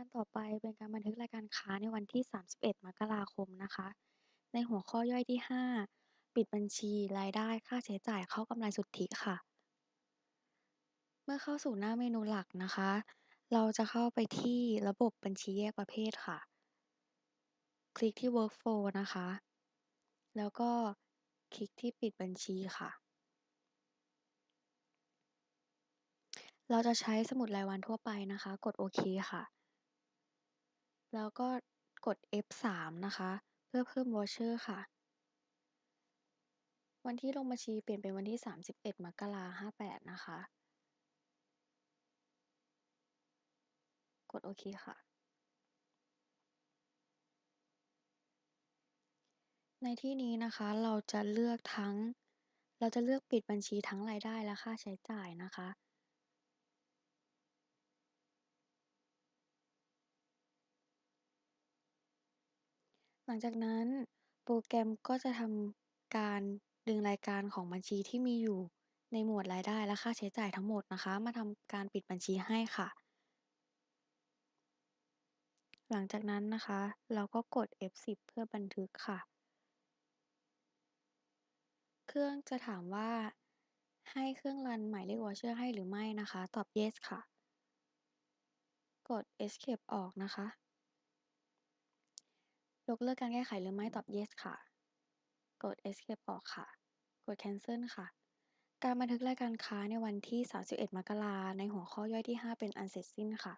การต่อไปเป็นการบันทึกรายการค้าในวันที่ 31 มกราคมนะคะ ในหัวข้อย่อยที่ 5 ปิดบัญชี รายได้ ค่าใช้จ่าย เข้ากำไรสุทธิค่ะ เมื่อเข้าสู่หน้าเมนูหลักนะคะ เราจะเข้าไปที่ระบบบัญชีแยกประเภทค่ะ คลิกที่ Workflow นะคะ แล้วก็คลิกที่ปิดบัญชีค่ะ เราจะใช้สมุดรายวันทั่วไปนะคะ กดโอเคค่ะ แล้วก็กด F3 นะคะ เพื่อเพิ่ม Voucher ค่ะ วันที่ลงบัญชีเปลี่ยนเป็นวันที่31มกราคม58นะคะ กดโอเคค่ะ ในที่นี้นะคะเราจะเลือกทั้ง เราจะเลือกปิดบัญชีทั้งรายได้และค่าใช้จ่ายนะคะ หลังจากนั้นโปรแกรมก็จะทำการดึงรายการของบัญชีที่มีอยู่ในหมวดรายได้และค่าใช้จ่ายทั้งหมดนะคะ มาทำการปิดบัญชีให้ค่ะ หลังจากนั้นนะคะ เราก็กด F10 เพื่อบันทึกค่ะ เครื่องจะถามว่า ให้เครื่องรันหมายเลข Voucher ให้หรือไม่นะคะ ตอบ Yes ค่ะ กด Escape ออกนะคะ ยกเลิกการแก้ไขหรือไม่ ตอบ Yes ค่ะ กด Escape ออกค่ะ กด Cancel ค่ะ การบันทึกรายการค้าในวันที่ 31 มกราในหัวข้อย่อยที่ 5 เป็นอันเสร็จสิ้นค่ะ